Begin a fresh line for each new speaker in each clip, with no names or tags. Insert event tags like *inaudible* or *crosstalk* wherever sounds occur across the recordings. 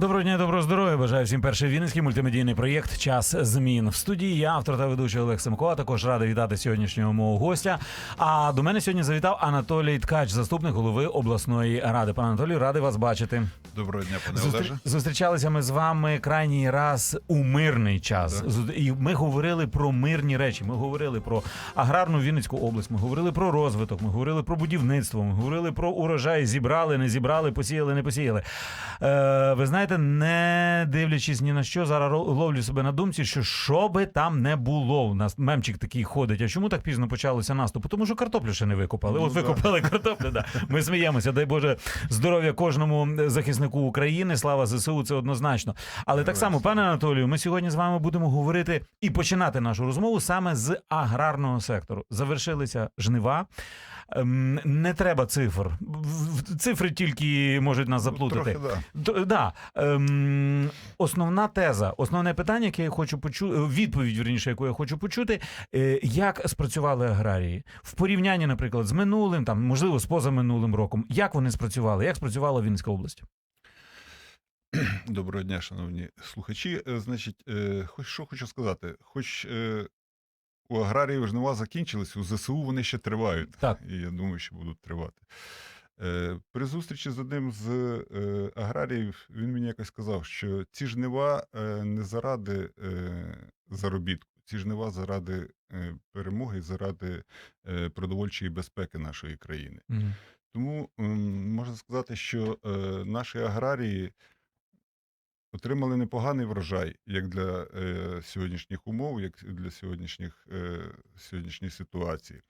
Доброго дня, доброго здоров'я. Бажаю всім перший вінницький мультимедійний проєкт Час змін в студії. Я автор та ведучий Олег Семко. А також радий вітати сьогоднішнього мого гостя. А до мене сьогодні завітав Анатолій Ткач, заступник голови обласної ради. Пане Анатолію, радий вас бачити.
Доброго дня, пане
Зустр...
Олеже.
Зустрічалися ми з вами крайній раз у мирний час.
Так.
І ми говорили про мирні речі. Ми говорили про аграрну Вінницьку область. Ми говорили про розвиток. Ми говорили про будівництво. Ми говорили про урожай. Зібрали, не зібрали, посіяли, не посіяли. Е, ви знаєте, не дивлячись ні на що, зараз ловлю себе на думці, що що би там не було. У нас мемчик такий ходить. А чому так пізно почалося наступ? Тому що картоплю ще не викопали.
Ну,
От
да.
викопали картоплю. Да. Ми сміємося. Дай Боже здоров'я кожному захиснику України. Слава ЗСУ, це однозначно. Але так само, пане Анатолію, ми сьогодні з вами будемо говорити і починати нашу розмову саме з аграрного сектору. Завершилися жнива. Ем, Не треба цифр. Цифри тільки можуть нас заплутати.
Трохи, да.
Да. Ем, основна теза, основне питання, яке я хочу почути, відповідь, вірніше, яку я хочу почути, е, як спрацювали аграрії в порівнянні, наприклад, з минулим, там можливо, з позаминулим роком. Як вони спрацювали? Як спрацювала Вінницька область?
Доброго дня, шановні слухачі. Е, Значить, е, хоч що хочу сказати, хоч е, у аграріїв жнива закінчились, у ЗСУ вони ще тривають.
Так.
І я думаю, що будуть тривати. Е, При зустрічі з одним з е, аграріїв він мені якось сказав, що ці жнива е, не заради заробітку, ці жнива заради перемоги, заради продовольчої безпеки нашої країни. Тому м, можна сказати, що наші аграрії отримали непоганий врожай як для е, сьогоднішніх умов, як для сьогоднішніх, е, сьогоднішньої ситуації,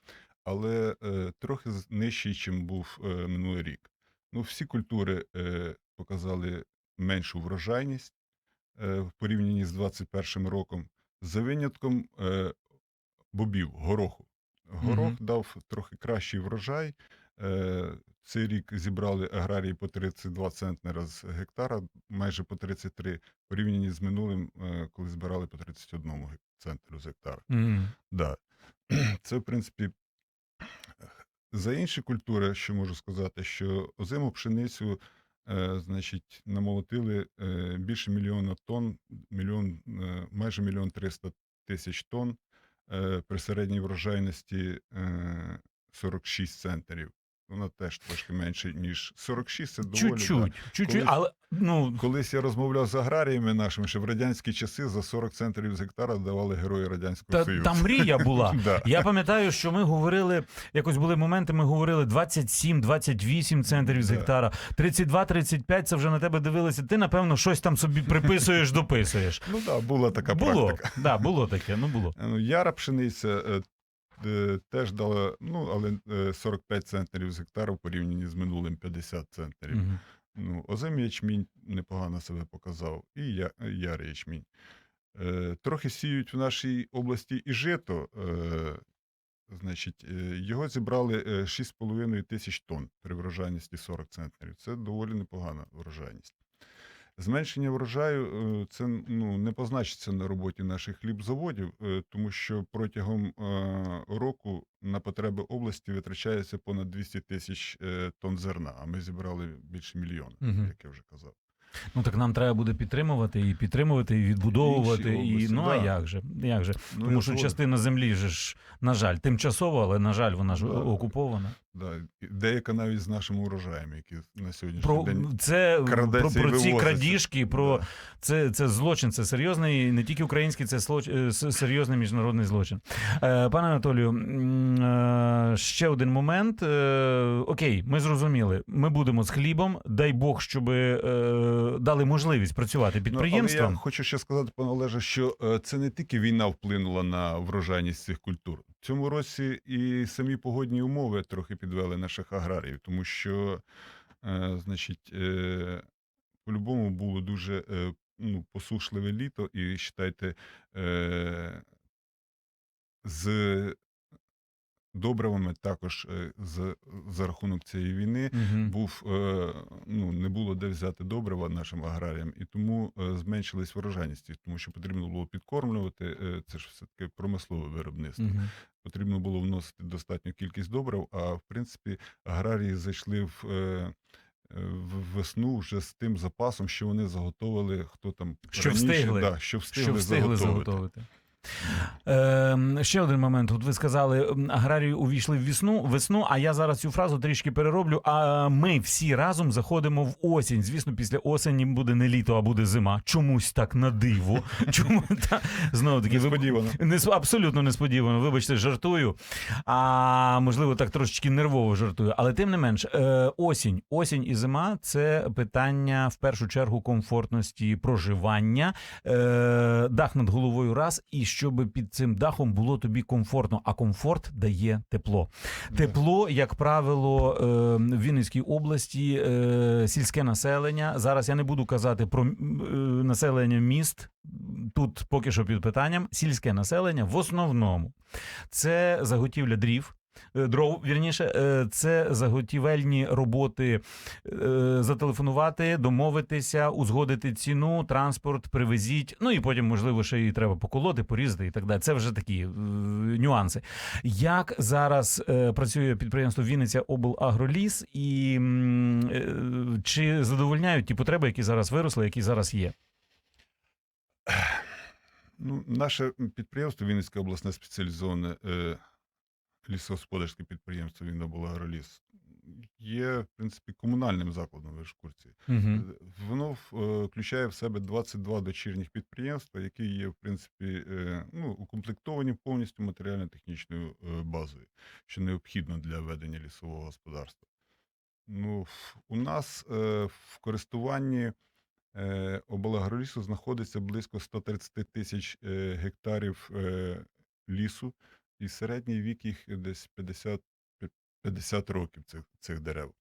але е, трохи нижчий, чим був е, минулий рік. Ну, всі культури е, показали меншу врожайність е, в порівнянні з 2021 роком, за винятком е, бобів, гороху. Горох
Мгм.
дав трохи кращий врожай. Е, Цей рік зібрали аграрії по 32 центнера з гектара, майже по 33, в порівнянні з минулим, е, коли збирали по 31 гек- центру з гектара.
Мгм.
Да. *clears throat* Це, в принципі, за інші культури, що можу сказати, що озиму пшеницю, е, значить, намолотили е, більше мільйона тонн, мільйон, е, майже мільйон триста тисяч тонн е, при середній врожайності е, 46 центнерів. Вона теж трошки менше, ніж 46, це доволі.
Чуть-чуть,
да.
чуть-чуть,
Колись-
але ну
Колись я розмовляв з аграріями нашими, що в радянські часи за 40 центрів з гектара давали герої Радянського
та,
Союзу.
та мрія була. *laughs*
Да.
Я пам'ятаю, що ми говорили, якось були моменти, ми говорили 27-28 центрів з
Да.
гектара, 32-35, це вже на тебе дивилися. Ти, напевно, щось там собі приписуєш, дописуєш.
Ну так, була така
було,
практика.
да, було таке, ну було.
Ну, Яра пшениця е, теж дала, ну, але е, 45 центнерів з гектара в порівнянні з минулим 50 центнерів.
Мгм.
Ну, озим ячмінь непогано себе показав, і я, яр ячмінь. Е, трохи сіють в нашій області і жито. Е, значить, е, його зібрали е, 6,5 тисяч тонн при врожайності 40 центнерів. Це доволі непогана врожайність. Зменшення врожаю е, це ну, не позначиться на роботі наших хлібзаводів, е, тому що протягом е, року на потреби області витрачається понад 200 тисяч тонн зерна, а ми зібрали більше мільйона,
угу.
як я вже казав.
Ну так нам треба буде підтримувати і підтримувати, і відбудовувати.
Інші
І,
області,
ну а
да.
як же? Як же?
Ну,
Тому
я
що
згоден.
частина землі же ж, на жаль, тимчасово, але на жаль, вона ж
Да.
окупована.
Да, і деяка навіть з нашими урожаями, які на сьогоднішній
Про
день
це про,
крадеться і
про ці
вивозиться.
крадіжки, про
Да.
це, це злочин, це серйозний, не тільки український, це злоч- е, с- серйозний міжнародний злочин. Е, пане Анатолію, м, е, ще один момент. Е, окей, ми зрозуміли. Ми будемо з хлібом. Дай Бог, щоб е, дали можливість працювати
Ну, але я хочу ще сказати, пане Олеже, що е, це не тільки війна вплинула на врожайність цих культур. В цьому році і самі погодні умови трохи підвели наших аграріїв, тому що, е, значить, е, по-любому було дуже ну, посушливе літо, і вважайте, е, з добривами також е, з, за рахунок цієї війни
Мгм.
був е, ну не було де взяти добрива нашим аграріям, і тому е, зменшилась врожайність, тому що потрібно було підкормлювати. Це ж все таки промислове виробництво.
Мгм.
Потрібно було вносити достатню кількість добрив. А в принципі, аграрії зайшли в. В весну вже з тим запасом, що вони заготовили, хто там
Що
раніше,
встигли.
Да, що встигли,
Що встигли
заготовити.
заготовити. Е, ще один момент. От ви сказали, аграрії увійшли в весну, весну, а я зараз цю фразу трішки перероблю. А ми всі разом заходимо в осінь. Звісно, після осені буде не літо, а буде зима. Чомусь так на диво. *laughs* Чому та знову таки ви-
Несподівано.
Нес- абсолютно несподівано. Вибачте, жартую. А можливо, так трошечки нервово жартую. Але тим не менш, е, осінь, осінь і зима це питання в першу чергу комфортності проживання, е, дах над головою раз, і щоб під цим дахом було тобі комфортно. А комфорт дає тепло. Тепло, як правило, е, в Вінницькій області е, сільське населення. Зараз я не буду казати про е, населення міст. Тут поки що під питанням. Сільське населення в основному це заготівля дрів. Е, Дров, вірніше, е, це заготівельні роботи е, зателефонувати, домовитися, узгодити ціну, транспорт, привезіть. Ну і потім, можливо, ще і треба поколоти, порізати і так далі. Це вже такі нюанси. Як зараз працює підприємство Вінниця облагроліс, і чи задовольняють ті потреби, які зараз виросли, які зараз є?
Ну, наше підприємство Вінницьке обласне спеціалізоване лісогосподарське підприємство Віннобулагроліс є, в принципі, комунальним закладом в курсі.
Угу.
Е, Воно е, включає в себе 22 дочірніх підприємства, які є, в принципі, е, ну, укомплектовані повністю матеріально-технічною базою, що необхідно для ведення лісового господарства. Ну, у нас е, в користуванні е, облагролісу знаходиться близько 130 тисяч е, гектарів е, лісу, і середній вік їх десь 50, 50 років цих, цих дерев.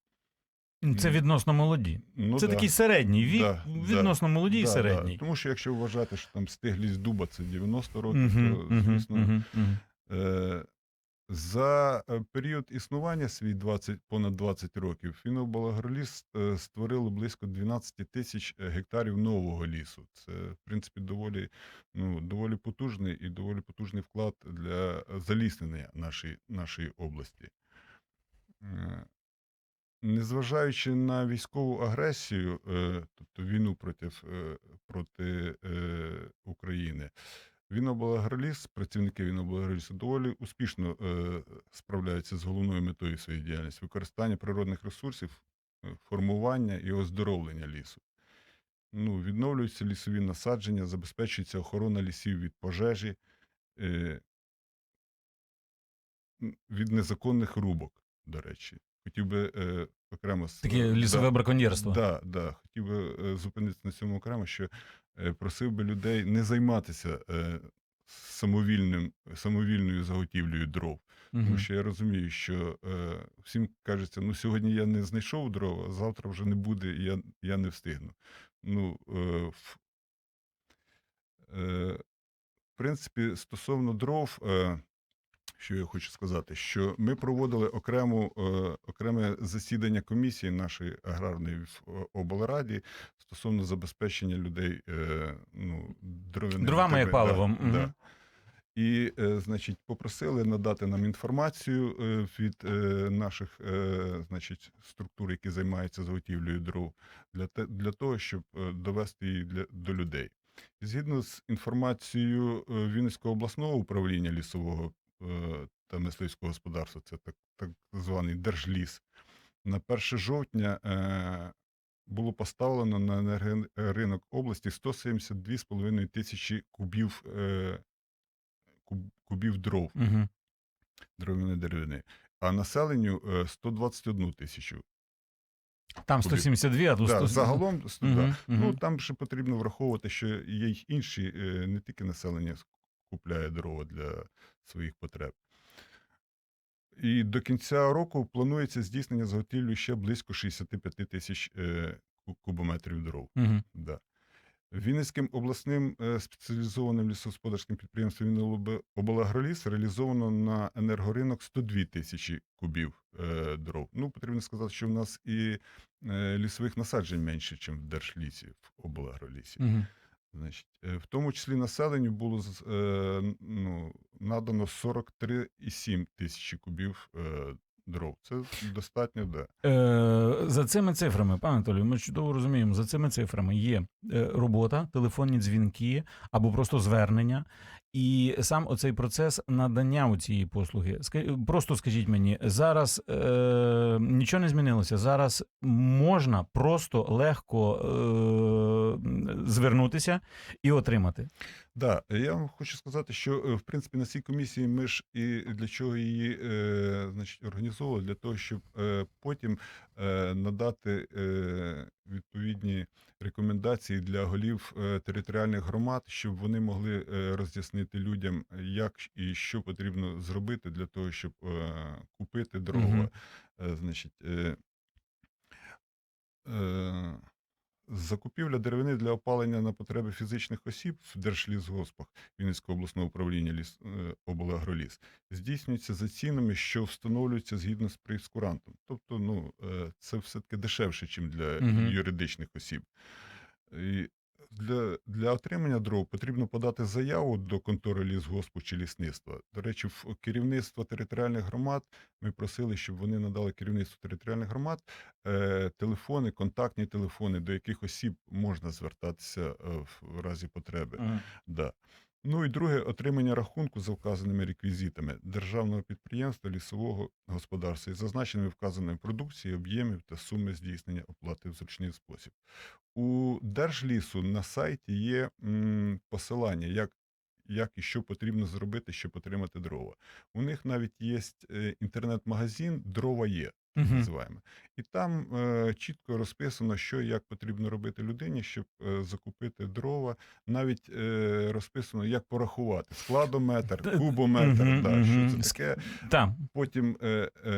Це відносно молоді.
Ну,
це
да.
такий середній вік,
Да,
відносно молоді і
Да,
середній.
Да. Тому що якщо вважати, що там стиглість дуба це 90 років,
угу,
то, звісно,
угу, угу.
Е, за е, період існування свій 20, понад 20 років Фінобалагроліс е, створило близько 12 тисяч е, гектарів нового лісу. Це, в принципі, доволі, ну, доволі потужний і доволі потужний вклад для заліснення нашої, нашої області. Незважаючи на військову агресію, тобто війну проти, проти України, Віноблагроліс, працівники Віноблагролісу доволі успішно е, справляються з головною метою своєї діяльності використання природних ресурсів, е, формування і оздоровлення лісу. Ну, відновлюються лісові насадження, забезпечується охорона лісів від пожежі, е, від незаконних рубок, до речі. Хотів би е, окремо
Таке
е,
лісове
да,
браконьєрство.
Да, да. Хотів би е, зупинитися на цьому окремо, що просив би людей не займатися е, самовільним, самовільною заготівлею дров.
Угу.
Тому що я розумію, що е, всім кажеться, ну сьогодні я не знайшов дрова, а завтра вже не буде, і я, я не встигну. Ну, е, в, е, в принципі, стосовно дров, е, що я хочу сказати, що ми проводили окрему, е, окреме засідання комісії нашої аграрної в е, облраді стосовно забезпечення людей е, ну,
Дровами як
да,
паливом,
Да,
мгм.
І, значить, попросили надати нам інформацію від наших значить, структур, які займаються заготівлею дров, для, те, для того, щоб довести її для, до людей. І згідно з інформацією Вінницького обласного управління лісового та мисливського господарства, це так, так званий Держліс, на 1 жовтня е, було поставлено на енергоринок області 172,5 тисячі кубів, е, куб, кубів дров,
Мгм.
дров'яної деревини, а населенню е, 121 тисячу.
Там 172, а тут
Да,
100...
загалом
Мгм,
да. ну, там ще потрібно враховувати, що є й інші, е, не тільки населення купляє дрова для своїх потреб. І до кінця року планується здійснення заготівлі ще близько 65 тисяч е, кубометрів дров.
Мгм.
Да. Вінницьким обласним е, спеціалізованим лісогосподарським підприємством «Віннолоб- реалізовано на енергоринок 102 тисячі кубів е, дров. Ну, потрібно сказати, що в нас і лісових насаджень менше, ніж в Держлісі, в облагролісі.
Мгм.
Значить, е, в тому числі населенню було е, ну, надано 43,7 тисячі кубів е, дров. Це достатньо, да.
Е, за цими цифрами, пане Анатолію, ми чудово розуміємо, за цими цифрами є робота, телефонні дзвінки або просто звернення. І сам оцей процес надання у цієї послуги. Просто скажіть мені, зараз е, нічого не змінилося. Зараз можна просто легко е, звернутися і отримати.
Да, я вам хочу сказати, що е, в принципі на цій комісії ми ж і для чого її е, значить, організовували, для того, щоб е, потім е, надати е, відповідні рекомендації для голів е, територіальних громад, щоб вони могли е, роз'яснити людям, як і що потрібно зробити для того, щоб е, купити
дорогу.
Е, значить, Закупівля деревини для опалення на потреби фізичних осіб в Держлісгоспах Вінницького обласного управління ліс е, облагроліс здійснюється за цінами, що встановлюються згідно з прейскурантом. Тобто, ну е, це все таки дешевше, ніж для
угу.
юридичних осіб. І для, для отримання дров потрібно подати заяву до контори лісгоспу чи лісництва. До речі, в керівництво територіальних громад ми просили, щоб вони надали керівництву територіальних громад е, телефони, контактні телефони, до яких осіб можна звертатися е, в разі потреби. Да. Ну і друге, отримання рахунку за вказаними реквізитами державного підприємства лісового господарства із зазначеними вказаними продукції, об'ємів та суми здійснення оплати в зручний спосіб. У Держлісу на сайті є м, посилання, як, як і що потрібно зробити, щоб отримати дрова. У них навіть є е, інтернет-магазин Дрова є так
Мгм.
називаємо. І там е, чітко розписано, що як потрібно робити людині, щоб е, закупити дрова. Навіть е, розписано, як порахувати складометр, кубометр,
мгм,
да,
мгм.
що це таке.
Так.
Потім е, е,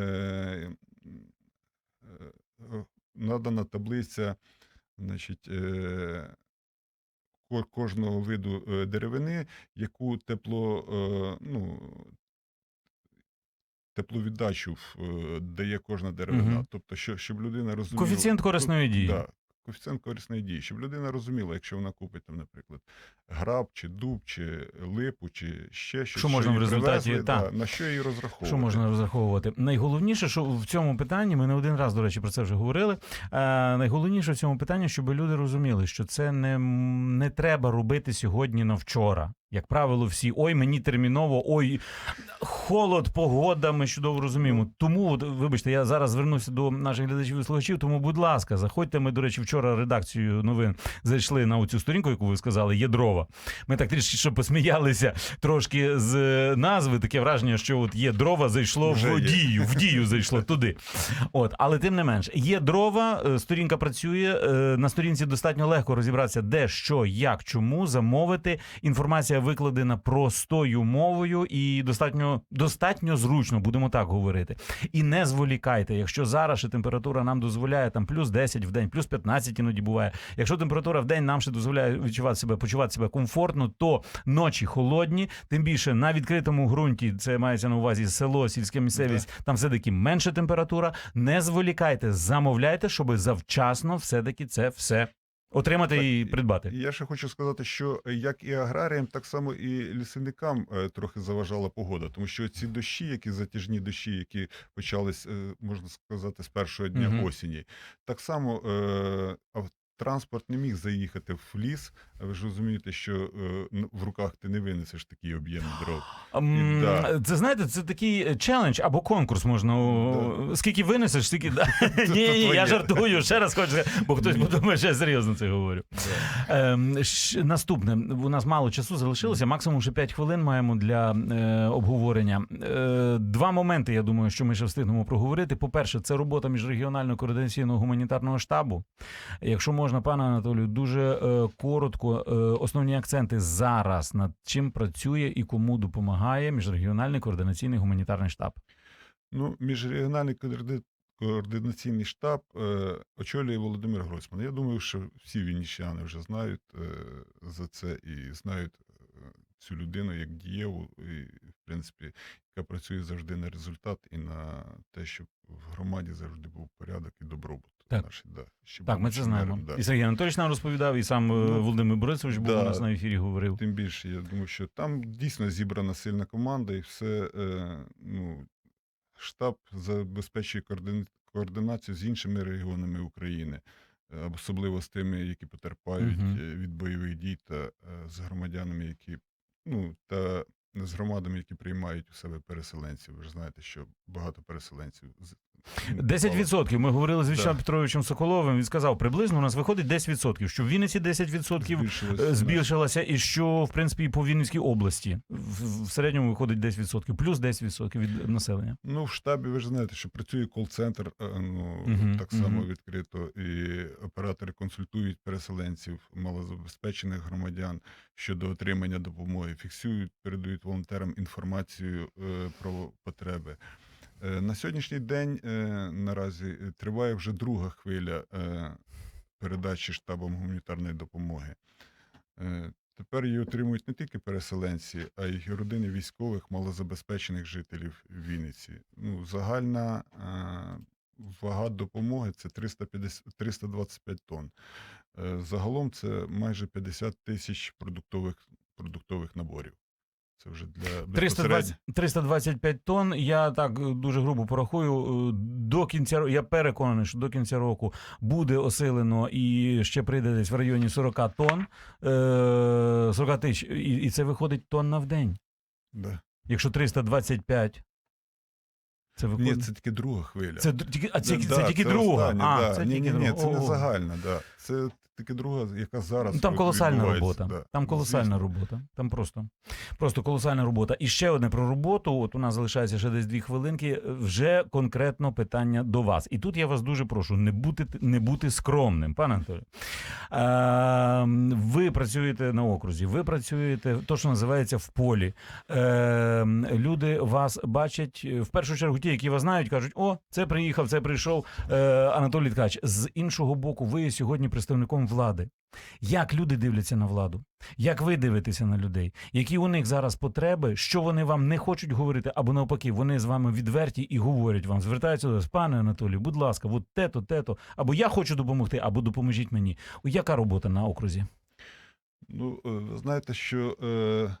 е, надана таблиця, значить, е, кожного виду е, деревини, яку тепло, е, ну, тепловіддачу е, дає кожна деревина.
Угу.
Тобто, що, щоб людина розуміла.
Коефіцієнт корисної дії.
Да, коефіцієнт корисної дії, щоб людина розуміла, якщо вона купить там, наприклад, граб, чи дуб, чи липу, чи ще щось,
Що можна
їй
в результаті,
привезли,
та.
да, на що її розраховувати.
Що можна розраховувати? Найголовніше, що в цьому питанні, ми не один раз, до речі, про це вже говорили. Е, найголовніше в цьому питанні, щоб люди розуміли, що це не, не треба робити сьогодні на вчора. Як правило, всі ой, мені терміново, ой, холод, погода. Ми чудово розуміємо. Тому, вибачте, я зараз звернуся до наших глядачів і слухачів. Тому, будь ласка, заходьте. Ми, до речі, вчора редакцію новин зайшли на оцю сторінку, яку ви сказали, є дрова. Ми так трішки що посміялися трошки з е, назви. Таке враження, що от є дрова, зайшло
Вже
в
є.
дію, в дію зайшло *laughs* туди. От, але тим не менш, є дрова, е, сторінка працює. е, На сторінці достатньо легко розібратися, де, що, як, чому замовити. Інформація викладена простою мовою і достатньо, достатньо зручно, будемо так говорити. І не зволікайте, якщо зараз ще температура нам дозволяє там плюс 10 в день, плюс 15 іноді буває. Якщо температура в день нам ще дозволяє відчувати себе, почувати себе комфортно, то ночі холодні, тим більше на відкритому ґрунті, це мається на увазі село, сільська місцевість, там все-таки менша температура. Не зволікайте, замовляйте, щоб завчасно все-таки це все отримати
Так,
і придбати.
Я ще хочу сказати, що е, як і аграріям, так само і лісівникам е, трохи заважала погода, тому що ці дощі, які затяжні дощі, які почались, е, можна сказати, з першого дня
угу.
осені, так само транспорт не міг заїхати в ліс. А Ви ж розумієте, що е, в руках ти не винесеш такий об'єм дров. *gasps* І да.
Це знаєте, це такий е, челендж або конкурс можна. о, Скільки винесеш, стільки да. *laughs* *laughs* ні, ні, я жартую. Ще раз хочу, бо хтось подумає, що я серйозно це говорю. Ем, наступне, у нас мало часу залишилося, максимум ще 5 хвилин маємо для е, обговорення. Е, два моменти, я думаю, що ми ще встигнемо проговорити. По-перше, це робота міжрегіонального координаційного гуманітарного штабу. Якщо можна, пане Анатолію, дуже е, коротко, основні акценти зараз над чим працює і кому допомагає міжрегіональний координаційний гуманітарний штаб.
Ну, міжрегіональний коорди- координаційний штаб е, очолює Володимир Гройсман. Я думаю, що всі вінничани вже знають е, за це і знають е, цю людину як дієву, і, в принципі, яка працює завжди на результат і на те, щоб в громаді завжди був порядок і добробут.
Так.
Наш, да, щоб
Так, ми це знаємо.
да.
І Сергій Анатолійович нам розповідав, і сам е,
Ну,
Володимир Борисович був
да.
у нас на ефірі говорив.
Тим більше, я думаю, що там дійсно зібрана сильна команда, і все е, ну, штаб забезпечує координ- координацію з іншими регіонами України, е, особливо з тими, які потерпають е, від бойових дій, та з громадянами, які ну та з громадами, які приймають у себе переселенців. Ви ж знаєте, що багато переселенців
10%. Ми говорили з Вячеславом. Петровичем Соколовим. Він сказав, приблизно у нас виходить 10%. Що в Вінниці 10%
збільшилось,
е, збільшилося, і що, в принципі, і по Вінницькій області в, середньому виходить 10%, плюс 10% від населення.
Ну, в штабі ви ж знаєте, що працює кол-центр, е, ну
Мгм,
так само
мгм.
відкрито, і оператори консультують переселенців, малозабезпечених громадян щодо отримання допомоги, фіксують, передають волонтерам інформацію е, про потреби. Е, На сьогоднішній день е, наразі е, триває вже друга хвиля передачі штабом гуманітарної допомоги. Тепер її отримують не тільки переселенці, а й родини військових, малозабезпечених жителів Вінниці. Ну, загальна вага допомоги це 350, 325 тонн. Загалом це майже 50 тисяч продуктових, продуктових наборів. Це вже для
320, 325 тонн. Я так е, дуже грубо порахую. е, До кінця я переконаний, що до кінця року буде осилено і ще прийде десь в районі 40 тонн, е, 40 тисяч, і, і це виходить тонна в день.
Да.
Якщо 325, це
Ні, це тільки друга хвиля.
Це, тільки, а це,
Да,
це тільки друга.
остання,
а,
да.
це
ні,
тільки
ні, ні, це не загальна, да. Це тільки друга, яка зараз.
Ну, там колосальна робота.
да.
Там колосальна
Звісно.
робота. Там просто, просто колосальна робота. І ще одне про роботу. От у нас залишається ще десь дві хвилинки. Вже конкретно питання до вас. І тут я вас дуже прошу не бути, не бути скромним, пане Анатолій. Е, ви працюєте на окрузі, ви працюєте то, що називається в полі. Е, люди вас бачать в першу чергу, ті, які вас знають, кажуть: о, це приїхав, це прийшов е, Анатолій Ткач. З іншого боку, ви сьогодні представником влади. Як люди дивляться на владу? Як ви дивитеся на людей? Які у них зараз потреби? Що вони вам не хочуть говорити? Або навпаки, вони з вами відверті і говорять вам, звертаються до вас, пане Анатолію, будь ласка, от те-то, те-то, або я хочу допомогти, або допоможіть мені. Яка робота на окрузі?
Ну, е, ви знаєте, що е,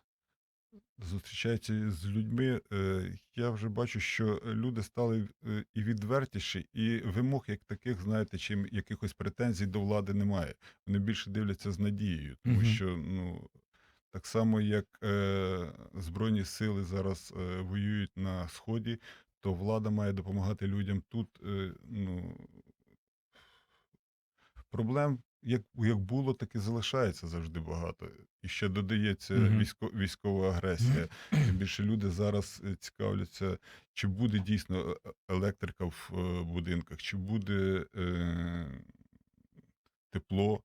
зустрічаючи з людьми, е, я вже бачу, що люди стали е, і відвертіші, і вимог як таких, знаєте, чим якихось претензій до влади немає. Вони більше дивляться з надією, тому
Мгм.
що ну. Так само, як е, Збройні сили зараз е, воюють на Сході, то влада має допомагати людям тут. Е, ну, проблем як, як було, так і залишається завжди багато. І ще додається
Мгм.
військо, військова агресія. Тим більше люди зараз е, цікавляться, чи буде дійсно е, електрика в е, будинках, чи буде е, тепло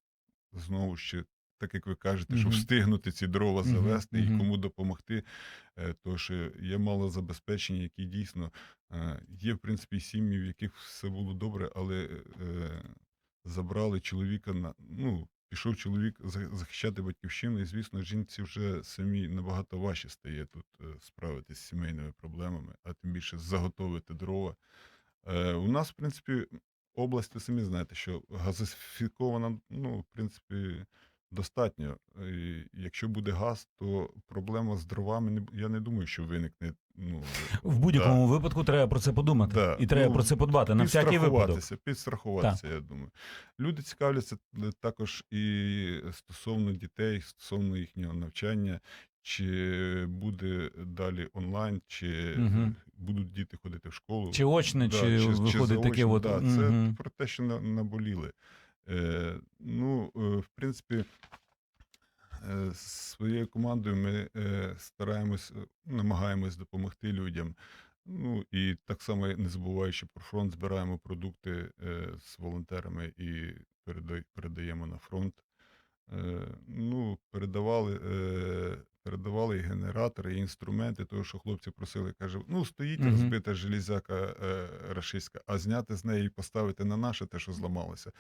знову ж, так як ви кажете, щоб
Мгм.
встигнути ці дрова завести і кому допомогти. Е, що є мало забезпечення, які дійсно е, є, в принципі, сім'ї, в яких все було добре, але е, забрали чоловіка на ну. Пішов чоловік захищати батьківщину, і звісно, жінці вже самі набагато важче стає тут е, справитися з сімейними проблемами, а тим більше заготовити дрова. Е, у нас, в принципі, область, ви самі знаєте, що газифікована, ну, в принципі, достатньо. І якщо буде газ, то проблема з дровами не я не думаю, що виникне. Ну,
В будь-якому випадку треба про це подумати.
Да.
І треба
Ну,
про це подбати на всякий випадок.
підстрахуватися, я думаю. Люди цікавляться також і стосовно дітей, стосовно їхнього навчання, чи буде далі онлайн, чи
Мгм.
будуть діти ходити в школу.
Чи очне,
Да,
чи, виходить таке
заочно,
от.
Да, це
Мгм.
про те, що на- наболіли. Е, ну, е, в принципі, е, своєю командою ми е, стараємось, е, намагаємось допомогти людям. Ну і так само, не забуваючи про фронт, збираємо продукти е, з волонтерами і передай- передаємо на фронт. Е, ну, передавали, е, передавали і генератори, і інструменти, того, що хлопці просили. Каже, ну стоїть розбита железяка е, рашистська, а зняти з неї і поставити на наше те, що зламалося.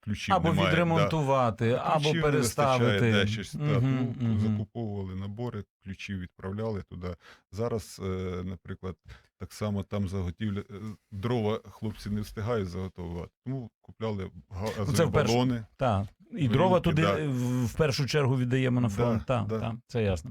Ключів
Або
немає. да.
відремонтувати, або
Ключів не
переставити.
де щось, та,
да.
тому
мгм.
закуповували набори, ключів відправляли туди. Зараз, е, наприклад, так само там заготівля е, дрова хлопці не встигають заготовувати, тому купляли га- газові балони.
Так. І дрова туди
да.
в, в першу чергу віддаємо на
Да,
фронт. так,
да.
так, це ясно.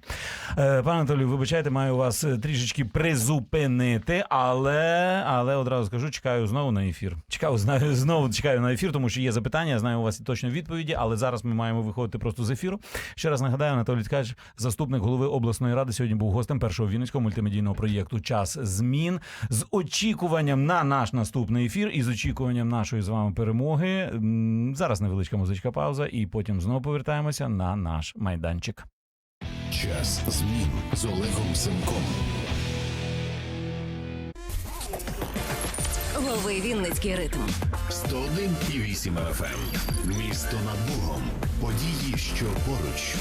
Е, пане Анатолію, вибачайте, маю вас е, трішечки призупинити, але, але одразу скажу, чекаю знову на ефір. Чекаю, знаю, *laughs* знову чекаю на ефір, тому що є запитання, я знаю у вас і точно відповіді, але зараз ми маємо виходити просто з ефіру. Ще раз нагадаю, Анатолій Ткач, заступник голови обласної ради, сьогодні був гостем першого вінницького мультимедійного проєкту Час змін з очікуванням на наш наступний ефір і з очікуванням нашої з вами перемоги. Зараз невеличка музичка пауза, і потім знову повертаємося на наш майданчик.
Час змін з Олегом Семком.
Лови Вінницький ритм.
101,8 FM. Місто над Богом. Події, що поруч.